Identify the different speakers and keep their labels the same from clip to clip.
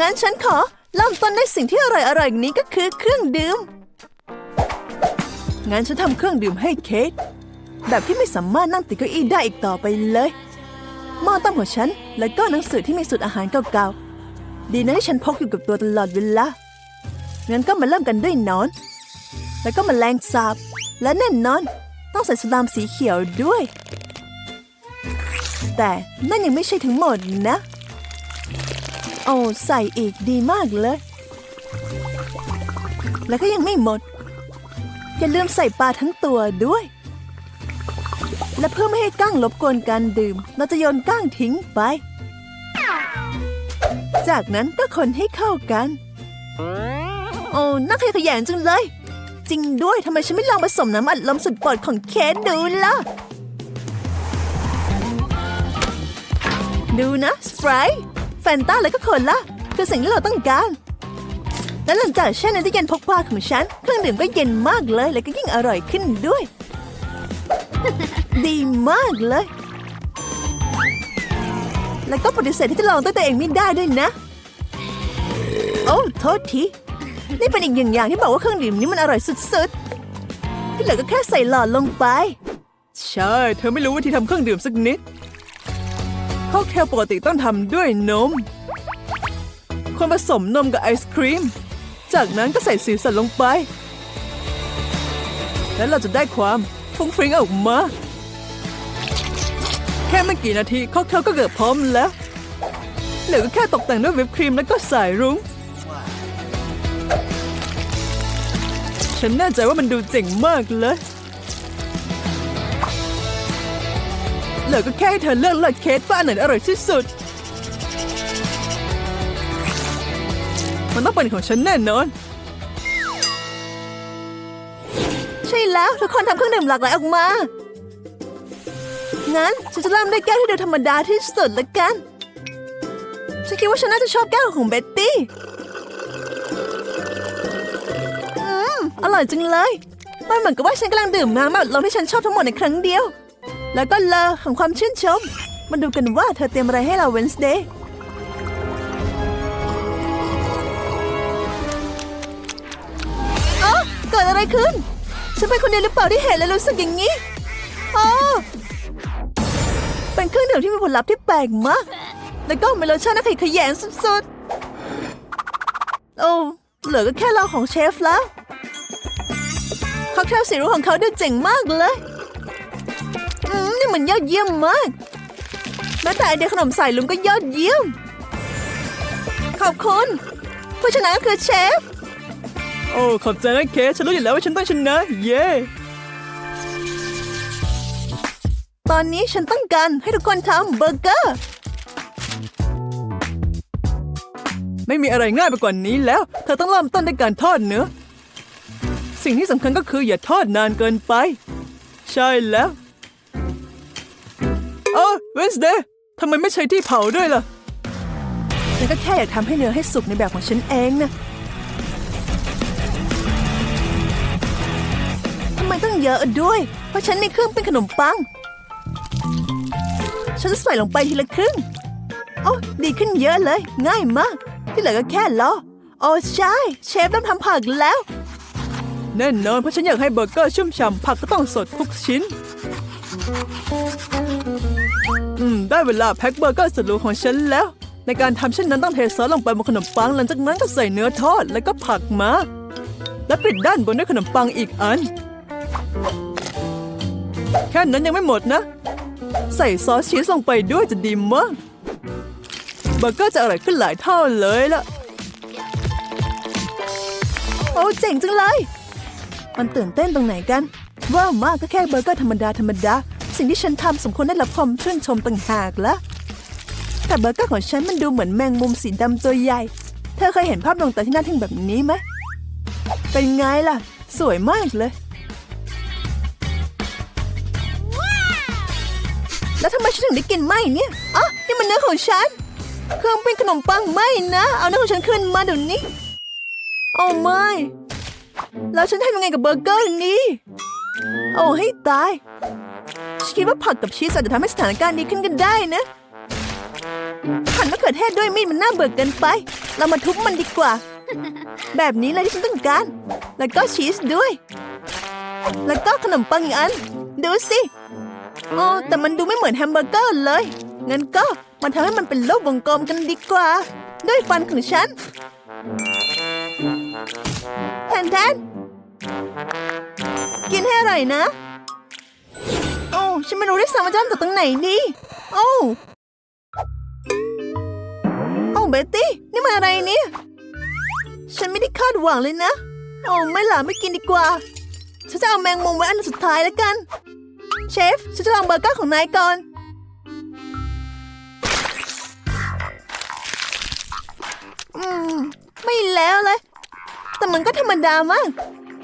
Speaker 1: งั้นฉันขอเริ่มต้นด้วยสิ่งที่อร่อยๆอย่างนี้ก็คือเครื่องดื่ม งั้นฉันทำเครื่องดื่มให้เคทแบบที่ไม่สามารถนั่งติดเก้าอี้ได้อีกต่อไปเลยหม้อต้มของฉัน แล้วก็หนังสือที่มีสูตรอาหารเก่าๆ ดีนะที่ฉันพกอยู่กับตัวตลอดเวลา งั้นก็มาเริ่มกันด้วยนอน แล้วก็มาแมลงสาบ และแน่นอน ต้องใส่สลามสีเขียวด้วย แต่นั่นยังไม่ใช่ทั้งหมดนะ โอ้ใส่อีกดีมากเลย แล้วก็ยังไม่หมด อย่าลืมใส่ปลาทั้งตัวด้วย และเพื่อไม่ให้ก้างรบกวนการดื่ม เราจะโยนก้างทิ้งไป จากนั้นก็คนให้เข้ากัน โอ้น่าขยะแยงจังเลย จริงด้วยทำไมฉันไม่ลองผสมน้ำอัดลมสุดโปรดของเคสดูล่ะดูนะสไปร์ แฟนตาแล้วก็โคนละคือสิ่งที่เราต้องการ และหลังจากแช่ในตู้เย็นพกพาของฉัน เครื่องดื่มก็เย็นมากเลย และก็ยิ่งอร่อยขึ้นด้วย ดีมากเลย แล้วก็ปฏิเสธที่จะลองด้วยตัวเองไม่ได้ด้วยนะ โอ้โทษที นี่เป็นอีกอย่างอย่างที่บอกว่าเครื่องดื่มนี้มันอร่อยสุดๆ ที่เหลือก็แค่ใส่หลอดลงไป ใช่ เธอไม่รู้วิธีทำเครื่องดื่มสักนิด ค็อกเทลปกติต้องทำด้วยนมคนผสมนมกับไอศครีม จากนั้นก็ใส่สีสันลงไป แล้วเราจะได้ความฟุ้งฟริ้งออกมา แค่ไม่กี่นาทีค็อกเทลก็เกือบพร้อมแล้วเหลือก็แค่ตกแต่งด้วยวิปครีมแล้วก็สายรุ้ง ฉันแน่ใจว่ามันดูเจ๋งมากเลย เหลือก็แค่ให้เธอเลือกเลือกเคสว่าอันไหนอร่อยที่สุด มันต้องเป็นของฉันแน่นอน ใช่แล้วทุกคนทำเครื่องดื่มหลากหลายออกมา งั้นฉันจะเริ่มด้วยแก้วที่ดูธรรมดาที่สุดละกัน ฉันคิดว่าฉันน่าจะชอบแก้วของเบ็ตตี้ อืม อร่อยจังเลย มันเหมือนกับว่าฉันกำลังดื่มน้ำแบบลมที่ฉันชอบทั้งหมดในครั้งเดียว แล้วก็เลอของความชื่นชม มาดูกันว่าเธอเตรียมอะไรให้เราเวนส์เดย์เอ้าเกิดอะไรขึ้น ฉันเป็นคนเดียวหรือเปล่าที่เห็นและรู้สึกอย่างนี้อ๋อเป็นเครื่องดื่มที่มีผลลัพธ์ที่แปลกมาก แล้วก็มีรสชาติน่าขยขยงสุดๆ โอ้เหลือก็แค่เราของเชฟแล้ว ค็อกเทลสีรุ้งของเขาดูเจ๋งมากเลย นี่มันยอดเยี่ยมมาก แม้แต่ไอเดียขนมใส่ลุงก็ยอดเยี่ยม ขอบคุณ ผู้ชนะก็คือเชฟ โอ้ขอบใจนะเคสฉันรู้อยู่แล้วว่าฉันต้องชนะ เย้ตอนนี้ฉันต้องการให้ทุกคนทำเบอร์เกอร์ ไม่มีอะไรง่ายไปกว่านี้แล้ว เธอต้องเริ่มต้นด้วยการทอดเนื้อ สิ่งที่สำคัญก็คืออย่าทอดนานเกินไป ใช่แล้ว เวนส์เดย์ทำไมไม่ใช้ที่เผาด้วยล่ะ ฉันก็แค่อยากทำให้เนื้อให้สุกในแบบของฉันเองนะทำไมต้องเยอะด้วย เพราะฉันมีเครื่องเป็นขนมปัง ฉันจะใส่ลงไปทีละครึ่งโอ้ดีขึ้นเยอะเลย ง่ายมาก ที่เหลือก็แค่รอโอ้ใช่ เชฟเริ่มทำผักแล้ว แน่นอนเพราะฉันอยากให้เบอร์เกอร์ชุ่มฉ่ำผักก็ต้องสดทุกชิ้น อืม ได้เวลาแพ็คเบอร์เกอร์สุดหรูของฉันแล้ว ในการทำเช่นนั้นต้องเทซอสลงไปบนขนมปัง หลังจากนั้นก็ใส่เนื้อทอดแล้วก็ผักมา และปิดด้านบนด้วยขนมปังอีกอัน แค่นั้นยังไม่หมดนะ ใส่ซอสชีสลงไปด้วยจะดีมากเบอร์เกอร์จะอร่อยขึ้นหลายเท่าเลยล่ะ โอ้เจ๋งจังเลย มันตื่นเต้นตรงไหนกัน ว่ามากก็แค่เบอร์เกอร์ธรรมดาธรรมดา สิ่งที่ฉันทำสมควรได้รับความชื่นชมต่างหากละแต่เบอร์เกอร์ของฉันมันดูเหมือนแมงมุมสีดำตัวใหญ่ เธอเคยเห็นภาพดวงตาที่น่าทึ่งแบบนี้ไหมเป็นไงล่ะ สวยมากเลย แล้วทำไมฉันถึงได้กินไหมเนี่ยอ๋อนี่มันเนื้อของฉัน เครื่องเป็นขนมปังไหมนะ เอาเนื้อของฉันขึ้นมาเดี๋ยวนี้โอ้ไม่ แล้วฉันทำยังไงกับเบอร์เกอร์นี้ โอ้ให้ตาย ฉันคิดว่าผักกับชีสอาจจะทำให้สถานการณ์ดีขึ้นกันได้นะหั่นมะเขือเทศด้วยมีดมันน่าเบื่อเกินไป เรามาทุบมันดีกว่า แบบนี้เลยที่ฉันต้องการ แล้วก็ชีสด้วย แล้วก็ขนมปังอีกอัน ดูสิอ๋อแต่มันดูไม่เหมือนแฮมเบอร์เกอร์เลย งั้นก็มาทำให้มันเป็นรูปวงกลมกันดีกว่า ด้วยฟันของฉันแทนแทนกินให้อร่อยนะ ฉันไม่รู้ด้วยซ้ำว่าจะเริ่มจากตรงไหนดีโอ้โอ้เบตตี้ นี่มันอะไรเนี่ย ฉันไม่ได้คาดหวังเลยนะ โอ้ไม่หล่ะไม่กินดีกว่า ฉันจะเอาแมงมุมไว้อันสุดท้ายแล้วกัน เชฟ ฉันจะลองเบอร์เกอร์ของนายก่อนอืม ไม่แล้วเลย แต่มันก็ธรรมดามาก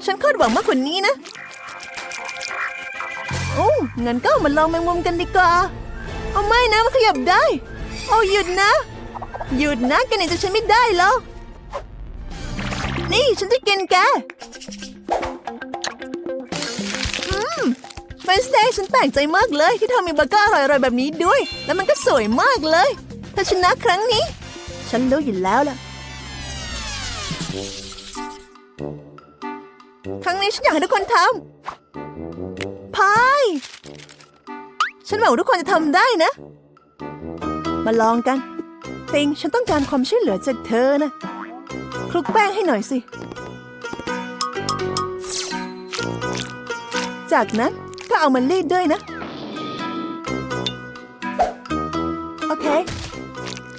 Speaker 1: ฉันคาดหวังมากกว่านี้นะ โอ้งั้นก็มาลองแมงมุมกันดีกว่า เอาไม่นะมันขยับได้โอ้หยุดนะ หยุดนะแกเนี่ยจะฉันไม่ได้แล้ว นี่ฉันจะกินแกอืมเวนสเดย์ฉันแปลกใจมากเลย ที่เธอมีเบอร์เกอร์อร่อยๆแบบนี้ด้วย แล้วมันก็สวยมากเลยเธอชนะครั้งนี้ ฉันรู้อยู่แล้วล่ะ ครั้งนี้ฉันอยากให้ทุกคนทำ พาย ฉันหวังว่าทุกคนจะทำได้นะ มาลองกันฟิงฉันต้องการความช่วยเหลือจากเธอนะคลุกแป้งให้หน่อยสิ จากนั้นก็เอามันรีดด้วยนะ โอเค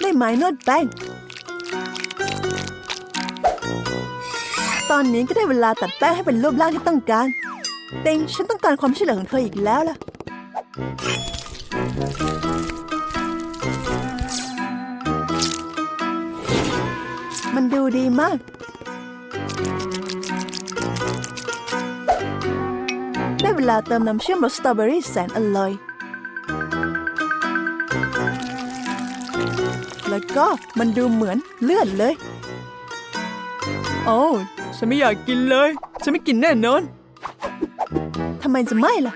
Speaker 1: ได้ไม้นวดแป้ง ตอนนี้ก็ได้เวลาตัดแป้งให้เป็นรูปร่างที่ต้องการ เต็งฉันต้องการความช่วยเหลือของเธออีกแล้วล่ะ มันดูดีมาก ได้เวลาเติมน้ำเชื่อมรสสตรอเบอรี่แสนอร่อย แล้วก็มันดูเหมือนเลือดเลย โอ้ ฉันไม่อยากกินเลย ฉันไม่กินแน่นอนำไมจะไม่ล่ะ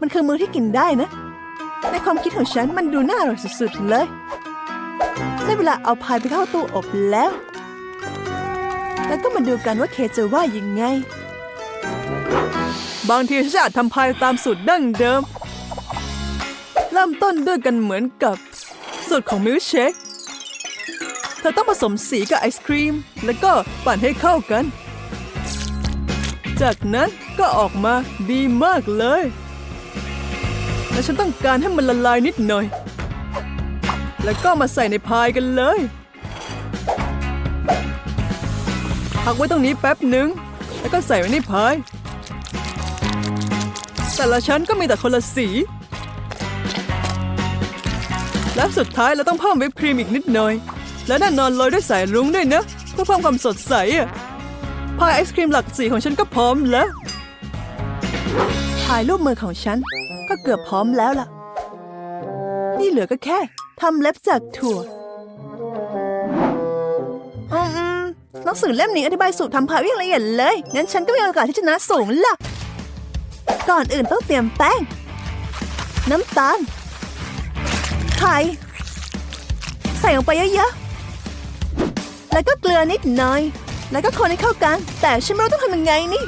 Speaker 1: มันคือมือที่กินได้นะ ในความคิดของฉันมันดูน่าอร่อยสุดๆเลย ได้เวลาเอาพายไปเข้าตู้อบแล้ว แล้วก็มาดูกันว่าเคจะว่ายังไง บางทีฉันอาจทำพายตามสูตรดั้งเดิม เริ่มต้นด้วยกันเหมือนกับ สูตรของมิลเชค เธอต้องผสมสีกับไอศครีม แล้วก็ปั่นให้เข้ากัน จากนั้นก็ออกมาดีมากเลย และฉันต้องการให้มันละลายนิดหน่อย แล้วก็มาใส่ในพายกันเลยพักไว้ตรงนี้แป๊บหนึ่งแล้วก็ใส่ไว้ในพาย แต่ละชั้นก็มีแต่คนละสี และสุดท้ายเราต้องเพิ่มวิปครีมอีกนิดหน่อย และแน่นอนโรยด้วยสายรุ้งด้วยนะ เพื่อเพิ่มความสดใสอะ พายไอศครีมหลักสีของฉันก็พร้อมแล้วพายรูปมือของฉันก็เกือบพร้อมแล้วล่ะ นี่เหลือก็แค่ทำเล็บจากถั่วอืมหนังสือเล่มนี้อธิบายสูตรทำพายว้อย่างละเอียดเลย งั้นฉันก็มีโอกาสที่จะชนะสูงล่ะ ก่อนอื่นต้องเตรียมแป้ง น้ำตาล ไข่ ใส่ลงไปเยอะๆ แล้วก็เกลือนิดหน่อย แล้วก็คนให้เข้ากัน แต่ฉันไม่รู้ต้องทำยังไงนี่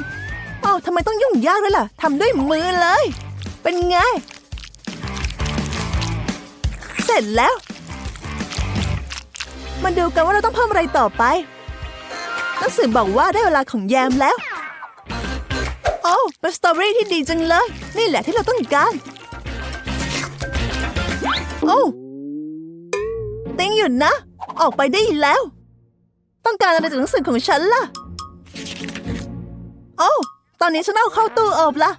Speaker 1: อ้าวทำไมต้องยุ่งยากด้วยล่ะทำด้วยมือเลย เป็นไง เสร็จแล้ว มาดูกันว่าเราต้องเพิ่มอะไรต่อไปหนังสือบอกว่าได้เวลาของแยมแล้ว โอ้เป็นสตรอเบอรี่ที่ดีจังเลย นี่แหละที่เราต้องการ โอ้ติงหยุดนะ ออกไปได้แล้ว ต้องการอะไรจากหนังสือของฉันล่ะ โอ้ ตอนนี้ฉันเอาเข้าตู้อบละ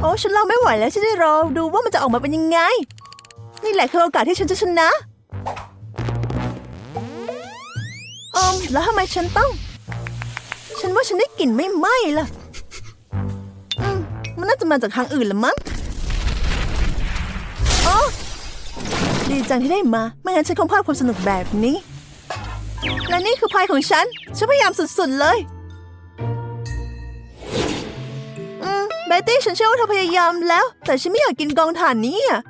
Speaker 1: โอ้ฉันรอไม่ไหวแล้วฉันได้รอดูว่ามันจะออกมาเป็นยังไง นี่แหละคือโอกาสที่ฉันจะชนะอมแล้วทำไมฉันต้อง ฉันว่าฉันได้กลิ่นไม่ไหม้ล่ะ อืม มันน่าจะมาจากทางอื่นละมั้ง ดีจังที่ได้มา ไม่งั้นฉันคงพลาดความสนุกแบบนี้ และนี่คือพายของฉัน ฉันพยายามสุดๆเลย อืมเบตตี้ฉันเชื่อว่าเธอพยายามแล้ว แต่ฉันไม่อยากกินกองถ่านนี้อะ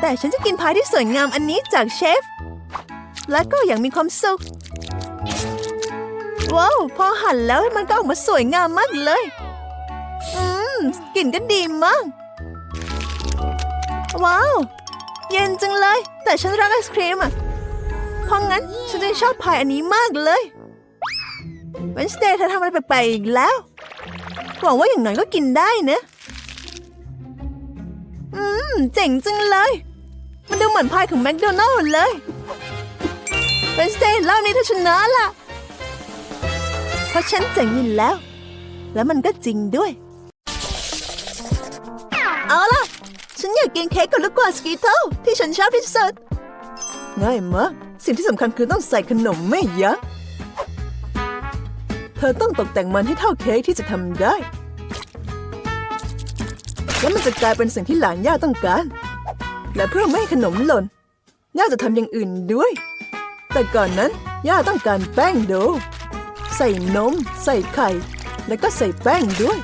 Speaker 1: แต่ฉันจะกินพายที่สวยงามอันนี้จากเชฟ และก็อย่างมีความสุข ว้าว พอหั่นแล้วมันก็ออกมาสวยงามมากเลย อืมกลิ่นก็ดีมาก ว้าว เย็นจังเลย แต่ฉันรักไอศครีมอะ เพราะงั้นฉันจะชอบพายอันนี้มากเลยเวนสเดย์เธอทำอะไรแปลกๆอีกแล้ว หวังว่าอย่างน้อยก็กินได้นะ อืม เจ๋งจังเลย มันดูเหมือนพายของแมคโดนัลล์เลยเวนสเดย์รอบนี้เธอชนะล่ะ เพราะฉันเจ๋งอยู่แล้ว แล้วมันก็จริงด้วย เอาล่ะ ฉันอยากกินเค้กกับลูกกวาดสกีเทิลที่ฉันชอบที่สุดง่ายมากสิ่งที่สำคัญคือต้องใส่ขนมไม่ยั้งเธอต้องตกแต่งมันให้เท่าเค้กที่จะทำได้ แล้วมันจะกลายเป็นสิ่งที่หลานย่าต้องการ และเพื่อไม่ให้ขนมหล่น ย่าจะทำอย่างอื่นด้วย แต่ก่อนนั้น ย่าต้องการแป้งโด ใส่นม ใส่ไข่ แล้วก็ใส่แป้งด้วย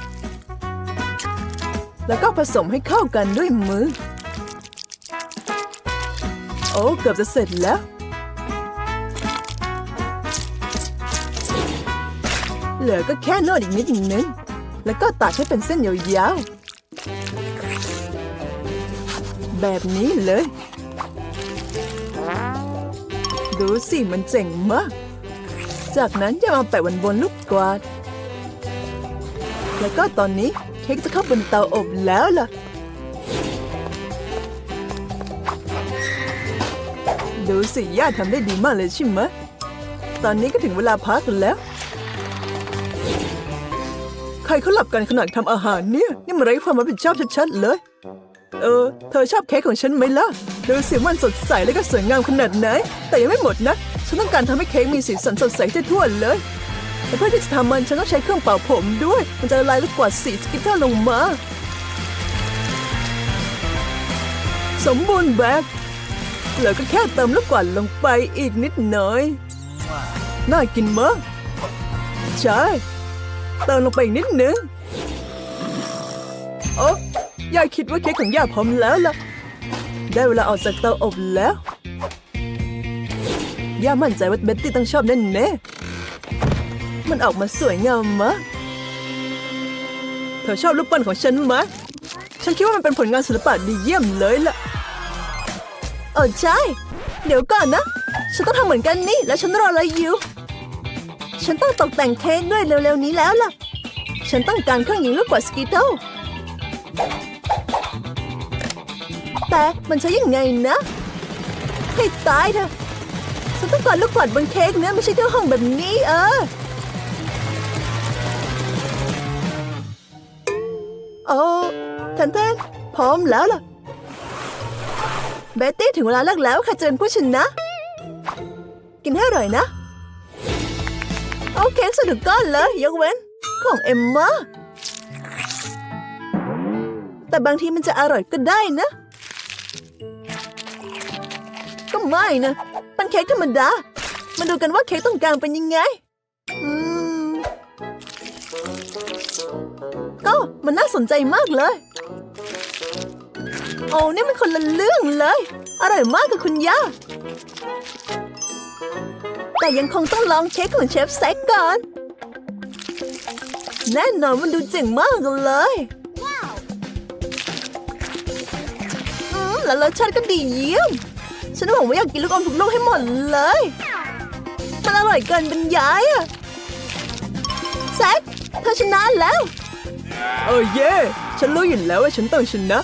Speaker 1: แล้วก็ผสมให้เข้ากันด้วยมือ โอ้เกือบจะเสร็จแล้ว เหลือก็แค่นวดอีกนิดนึง แล้วก็ตัดให้เป็นเส้นยาวๆ แบบนี้เลย ดูสิมันเจ๋งมาก จากนั้นจะมาแปะบนบนลูกกวาด แล้วก็ตอนนี้ ค้กจะเข้าบนเตาอบแล้วล่ะ ดูสิย่าทำได้ดีมากเลยใช่ไหมตอนนี้ก็ถึงเวลาพักแล้ว ใครเขาหลับกันขณะทำอาหารเนี่ย นี่มันไร้ความรับผิดชอบชัดๆเลย เออ เธอชอบเค้กของฉันไหมล่ะ ดูสิมันสดใสและก็สวยงามขนาดไหน แต่ยังไม่หมดนะ ฉันต้องการทำให้เค้กมีสีสันสดใสทั่วเลย แต่เพื่อที่จะทำมันฉันต้องใช้เครื่องเป่าผมด้วย มันจะละลายลูกกวาดสีสกิตเตอร์ลงมา สมบูรณ์แบบเหลือก็แค่เติมลูกกวาดลงไปอีกนิดหน่อย น่ากินมากใช่ เติมลงไปอีกนิดนึงโอ้ย่าคิดว่าเค้กของย่าพร้อมแล้วล่ะ ได้เวลาออกจากเตาอบแล้ว ย่ามั่นใจว่าเบ็ตตี้ต้องชอบแน่แน่ มันออกมาสวยงามมากเธอชอบรูปปั้นของฉันไหมฉันคิดว่ามันเป็นผลงานศิลปะดีเยี่ยมเลยล่ะเออใช่ เดี๋ยวก่อนนะ ฉันต้องทำเหมือนกันนี่ แล้วฉันรออะไรอยู่ ฉันต้องตกแต่งเค้กด้วยเร็วๆนี้แล้วล่ะ ฉันต้องการเครื่องยิงลูกกวาดสกีโต้แต่มันใช้ยังไงนะ ให้ตายเถอะฉันต้องการลูกกวาดบนเค้กนะไม่ใช่ที่ห้องแบบนี้เออ โอ้ทันเต้นพร้อมแล้วล่ะ เบตตี้ถึงเวลาเลิกแล้วค่ะเจนผู้ชนะ กินให้อร่อยนะโอเคสนุกก้อนเลยยกเว้น ของเอ็มมาแต่บางทีมันจะอร่อยก็ได้นะ ก็ไม่นะเป็นเค้กธรรมดา มาดูกันว่าเค้กตรงกลางเป็นยังไง ก็มันน่าสนใจมากเลย โอ้นี่มันคนละเรื่องเลย อร่อยมากกับคุณย่า แต่ยังคงต้องลองเค้กของเชฟแซกก่อน แน่นอนมันดูเจ๋งมากเลยอืมแล้วรสชาติก็ดีเยี่ยม ฉันหวังว่าอยากกินลูกอมทุกลูกให้หมดเลย มันอร่อยเกินบรรยายอะแซกเธอชนะแล้ว เออเย่ฉันรู้อยู่แล้วว่าฉันต้องชนะ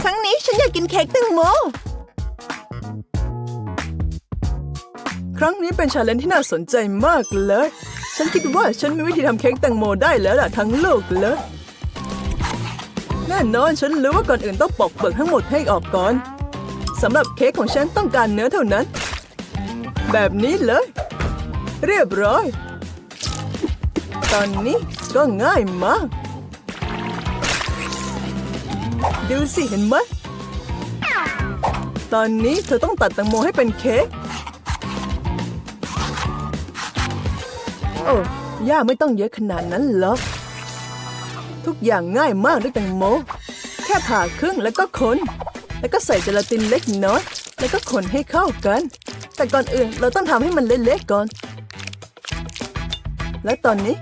Speaker 1: ครั้งนี้ฉันอยากกินเค้กแตงโม ครั้งนี้เป็นชาเลนจ์ที่น่าสนใจมากเลย ฉันคิดว่าฉันมีวิธีทำเค้กแตงโมได้แล้วล่ะทั้งโลกเลย แน่นอนฉันรู้ว่าก่อนอื่นต้องปอกเปลือกทั้งหมดให้ออกก่อนสำหรับเค้กของฉันต้องการเนื้อเท่านั้น แบบนี้เลย เรียบร้อย ตอนนี้ก็ง่ายมาก ดูสิเห็นไหม ตอนนี้เธอต้องตัดแตงโมให้เป็นเค้ก โอ้ย่าไม่ต้องเยอะขนาดนั้นหรอก ทุกอย่างง่ายมากด้วยแตงโม แค่ผ่าครึ่งแล้วก็คนแล้วก็ใส่เจลาตินเล็กน้อย แล้วก็คนให้เข้ากัน แต่ก่อนอื่นเราต้องทำให้มันเละๆก่อน และตอนนี้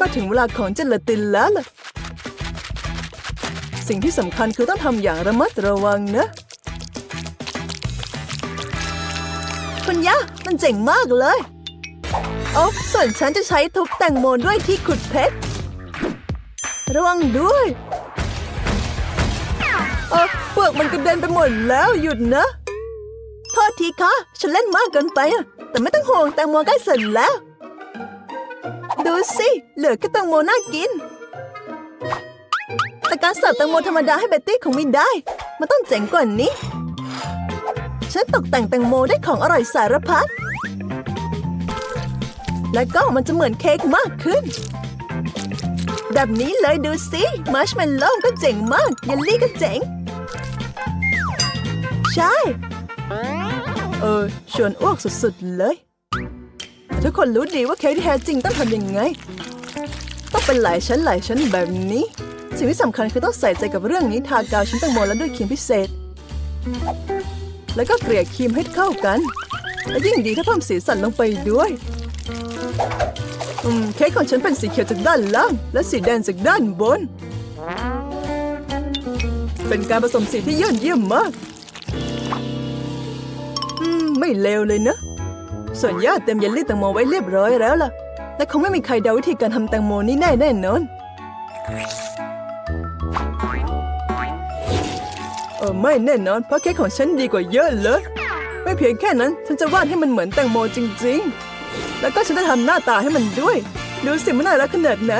Speaker 1: ก็ถึงเวลาของเจลาตินแล้วล่ะ สิ่งที่สำคัญคือต้องทำอย่างระมัดระวังนะ คุณย่ามันเจ๋งมากเลยโอ้ส่วนฉันจะใช้ทุบแตงโมด้วยที่ขุดเพชรระวังด้วยเออเปลือกมันกระเด็นไปหมดแล้วหยุดนะ โทษทีค่ะฉันเล่นมากเกินไปอะแต่ไม่ต้องห่วงแตงโมใกล้เสร็จแล้ว ดูสิ เหลือแค่แตงโมน่ากิน แต่การเสิร์ฟแตงโมธรรมดาให้เบตตี้คงไม่ได้ มันต้องเจ๋งกว่านี้ ฉันตกแต่งแตงโมด้วยของอร่อยสารพัด แล้วก็มันจะเหมือนเค้กมากขึ้น แบบนี้เลยดูสิมัชเมลโล่ก็เจ๋งมากเยลลี่ก็เจ๋ง ใช่ เออชวนอ้วกสุดๆเลย ทุกคนรู้ดีว่าเค้กที่แท้จริงต้องทำยังไง ต้องเป็นหลายชั้นหลายชั้นแบบนี้ สิ่งที่สำคัญคือต้องใส่ใจกับเรื่องนี้ทากาวชิ้นแตงโมแล้วด้วยครีมพิเศษ แล้วก็เกลี่ยครีมให้เข้ากัน และยิ่งดีถ้าเพิ่มสีสันลงไปด้วยอืมเค้กของฉันเป็นสีเขียวจากด้านล่าง และสีแดงจากด้านบน เป็นการผสมสีที่ยอดเยี่ยมมาก อืม ไม่เลวเลยนะ ส่วนย่าเต็มเยลลี่แตงโมไว้เรียบร้อยแล้วล่ะ และคงไม่มีใครเดาวิธีการทำแตงโมนี้แน่แน่นอนเออไม่แน่นอน เพราะเค้กของฉันดีกว่าเยอะเลย ไม่เพียงแค่นั้น ฉันจะวาดให้มันเหมือนแตงโมจริง ๆ แล้วก็ฉันจะทำหน้าตาให้มันด้วย ดูสิมันน่ารักขนาดไหน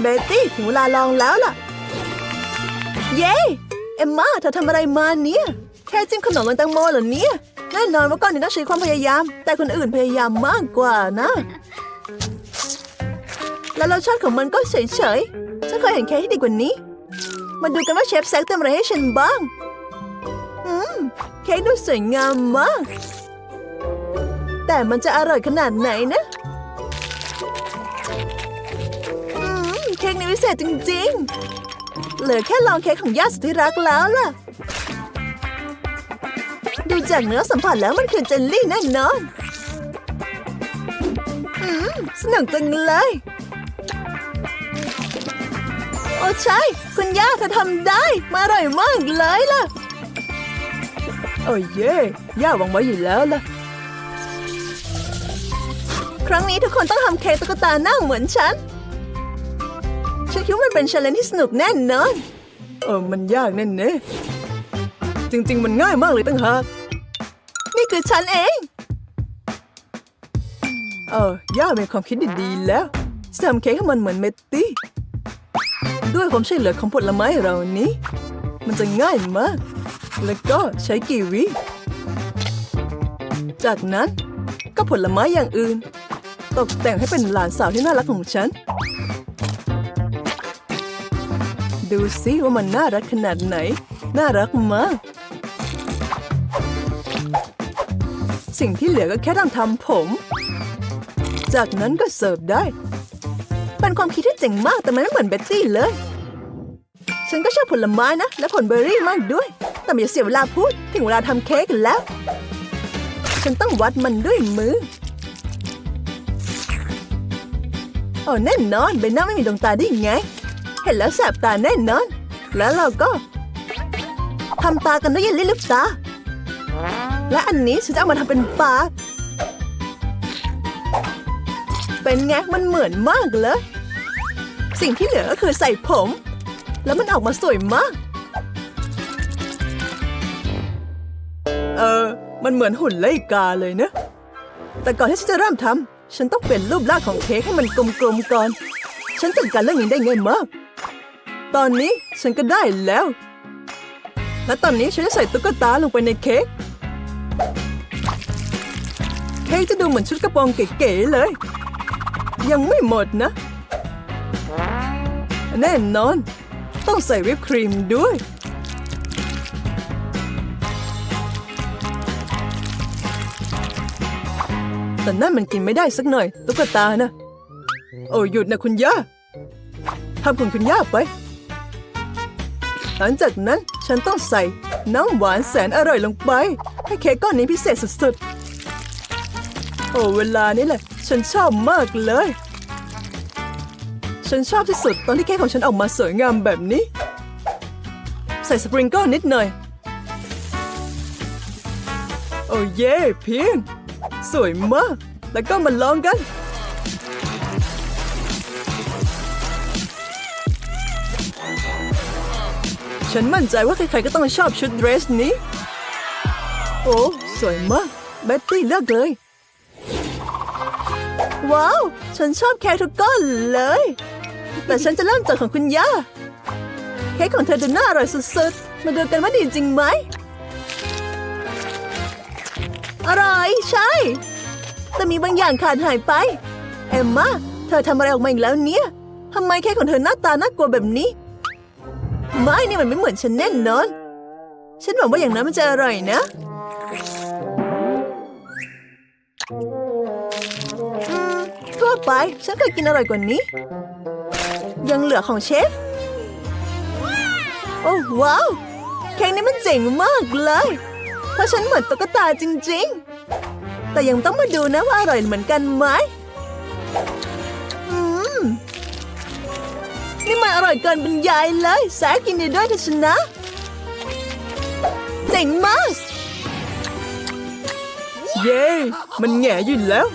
Speaker 1: เบตตี้ถึงเวลาลองแล้วล่ะ เย้ เอมมาเธอทำอะไรมาเนี่ย แค่จิ้มขนมบนแตงโมเหรอเนี่ย น่นอนว่าก้อนนี้ต้องใช้ความพยายาม แต่คนอื่นพยายามมากกว่านะ แล้วรสชาติของมันก็เฉยๆฉันเคยเห็นเค้กที่ดีกว่านี้ มาดูกันว่าเชฟแซกเติมอะไรให้ฉันบ้าง อืม เค้กดูสวยงามมาก แต่มันจะอร่อยขนาดไหนนะ อืม เค้กนี้พิเศษจริงๆ เหลือแค่ลองเค้กของญาติสุดที่รักแล้วล่ะ ดูจากเนื้อสัมผัสแล้วมันคือเจลลี่แน่นอนอืมสนุกจังเลย โอ้ใช่ คุณย่าเธอทำได้ มาอร่อยมากเลยล่ะ โอ้เย่ย่าวังไว้อยู่แล้วล่ะ ครั้งนี้ทุกคนต้องทำเค้กตุ๊กตาหน้าเหมือนฉัน ฉันคิดว่ามันเป็นชลเลนที่สนุกแน่นอน เออ มันยากแน่เน่จริง ๆ มันง่ายมากเลยตั้งหาก คือฉันเอง เออย่ามีความคิดดีๆแล้วจะทำเค้กให้มันเหมือนเมตตี้ด้วยความช่วยเหลือของผลไม้เหล่านี้ มันจะง่ายมาก แล้วก็ใช้กีวีจากนั้นก็ผลไม้อย่างอื่น ตกแต่งให้เป็นหลานสาวที่น่ารักของฉัน ดูสิว่ามันน่ารักขนาดไหน น่ารักมาก สิ่งที่เหลือก็แค่ต้องทำผม จากนั้นก็เสิร์ฟได้ เป็นความคิดที่เจ๋งมากแต่มันไม่เหมือนเบ็ตตี้เลย ฉันก็ชอบผลไม้นะ และผลเบอร์รี่มากด้วย แต่ไม่อยาเสียเวลาพูด ถึงเวลาทำเค้กแล้ว ฉันต้องวัดมันด้วยมือโอ้แน่นอนใบหน้าไม่มีดวงตาได้ไง เห็นแล้วแสบตาแน่นอน แล้วเราก็ทำตากันด้วยเยลลี่ลูกตา และอันนี้ฉันจะเอามาทำเป็นปากเป็นไงมันเหมือนมากเลย สิ่งที่เหลือก็คือใส่ผม แล้วมันออกมาสวยมาก เออ มันเหมือนหุ่นไล่กาเลยนะ แต่ก่อนที่ฉันจะเริ่มทำฉันต้องเปลี่ยนรูปร่างของเค้กให้มันกลมๆก่อน ฉันจัดการเรื่องนี้ได้ง่ายมาก ตอนนี้ฉันก็ได้แล้ว และตอนนี้ฉันจะใส่ตุ๊กตาลงไปในเค้ก เค้กจะดูเหมือนชุดกระโปรงเก๋ๆเลย ยังไม่หมดนะ แน่นอน ต้องใส่วิปครีมด้วย แต่นั่นมันกินไม่ได้สักหน่อย ตุ๊กตานะ โอ้หยุดนะคุณย่าทำคุณคุณย่าไป หลังจากนั้นฉันต้องใส่ น้ำหวานแสนอร่อยลงไป ให้เค้กก้อนนี้พิเศษสุดๆ โอ้เวลานี้แหละ ฉันชอบมากเลย ฉันชอบที่สุดตอนที่เค้กของฉันออกมาสวยงามแบบนี้ ใส่สปริงเกิลนิดหน่อย โอ้เย่เพียง สวยมาก แล้วก็มาลองกัน ฉันมั่นใจว่าใครๆก็ต้องชอบชุดเดรสนี้ โอ้ สวยมาก เบ็ตตี้เลือกเลย ว้าว ฉันชอบแค่ทุกก้อนเลย แต่ฉันจะเริ่มจากของคุณย่าเค้กของเธอดูน่าอร่อยสุดๆ มาดูกันว่าดีจริงไหม อร่อย ใช่ แต่มีบางอย่างขาดหายไป เอมมาเธอทำอะไรออกมาอีกแล้วเนี่ยทำไมเค้กของเธอหน้าตาน่ากลัวแบบนี้ ไม่นี่มันไม่เหมือนฉันแน่นอน ฉันหวังว่าอย่างนั้นมันจะอร่อยนะทั่วไป ฉันเคยกินอร่อยกว่านี้ ยังเหลือของเชฟ โอ้ว้าว เค้กนี้มันเจ๋งมากเลย เพราะฉันเหมือนตุ๊กตาจริง ๆ แต่ยังต้องมาดูนะว่าอร่อยเหมือนกันไหม นี่มันอร่อยเกินบรรยายเลย แซกกินดีด้วยเถอะชนะ เจ๋งมาก เย้ มันแง่อยู่แล้ว